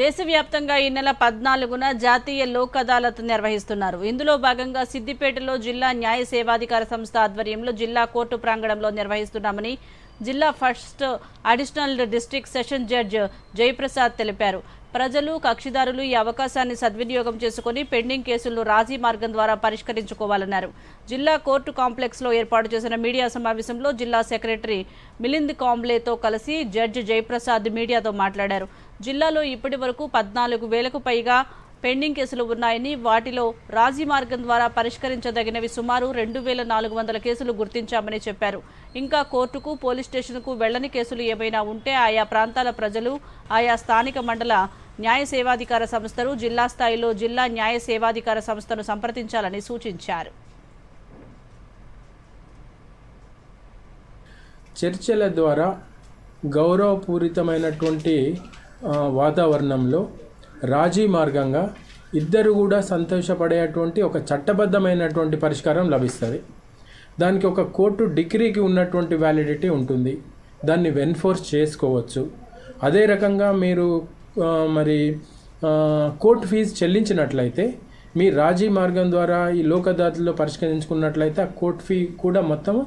దేశవ్యాప్తంగా ఈ నెల పద్నాలుగున జాతీయ లోక్ అదాలత్ నిర్వహిస్తున్నారు. ఇందులో భాగంగా సిద్దిపేటలో జిల్లా న్యాయ సేవాధికార సంస్థ ఆధ్వర్యంలో జిల్లా కోర్టు ప్రాంగణంలో నిర్వహిస్తున్నామని జిల్లా first additional district session judge Jayaprasad తెలిపారు. ప్రజలు కక్షిదారులు ఈ అవకాశాన్ని సద్వినియోగం చేసుకుని పెండింగ్ కేసులను రాజీ మార్గం ద్వారా పరిష్కరించుకోవాలన్నారు. జిల్లా కోర్టు కాంప్లెక్స్లో ఏర్పాటు చేసిన మీడియా సమావేశంలో జిల్లా సెక్రటరీ మిలింద్ కాంబ్లేతో కలిసి జడ్జి జయప్రసాద్ మీడియాతో మాట్లాడారు. జిల్లాలో ఇప్పటి వరకు పద్నాలుగు వేలకు పైగా పెండింగ్ కేసులు ఉన్నాయని వాటిలో రాజీ మార్గం ద్వారా పరిష్కరించదగినవి సుమారు రెండు వేల నాలుగు వందల కేసులు గుర్తించామని చెప్పారు. ఇంకా కోర్టుకు పోలీస్ స్టేషన్కు వెళ్ళని కేసులు ఏమైనా ఉంటే ఆయా ప్రాంతాల ప్రజలు ఆయా స్థానిక మండల న్యాయ సేవాధికార సంస్థలు జిల్లా స్థాయిలో జిల్లా న్యాయ సేవాధికార సంస్థను సంప్రదించాలని సూచించారు. చర్చల ద్వారా గౌరవపూరితమైనటువంటి వాతావరణంలో రాజీ మార్గంగా ఇద్దరు కూడా సంతోషపడేటువంటి ఒక చట్టబద్ధమైనటువంటి పరిష్కారం లభిస్తుంది. దానికి ఒక కోర్టు డిగ్రీకి ఉన్నటువంటి వ్యాలిడిటీ ఉంటుంది. దాన్ని ఎన్ఫోర్స్ చేసుకోవచ్చు. అదే రకంగా మీరు మరి కోర్టు ఫీజు చెల్లించినట్లయితే మీ రాజీ మార్గం ద్వారా ఈ లోక్ పరిష్కరించుకున్నట్లయితే ఆ కోర్ట్ ఫీ కూడా మొత్తం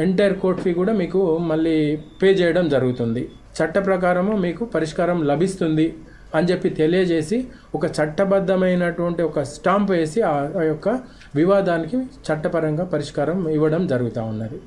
ఎంటైర్ కోర్ట్ ఫీ కూడా మీకు మళ్ళీ పే చేయడం జరుగుతుంది. చట్ట ప్రకారము మీకు పరిష్కారం లభిస్తుంది. అని చెప్పి తెలియజేసి ఒక చట్టబద్ధమైనటువంటి ఒక స్టాంప్ వేసి ఆ యొక్క వివాదానికి చట్టపరంగా పరిష్కారం ఇవ్వడం జరుగుతూ ఉన్నది.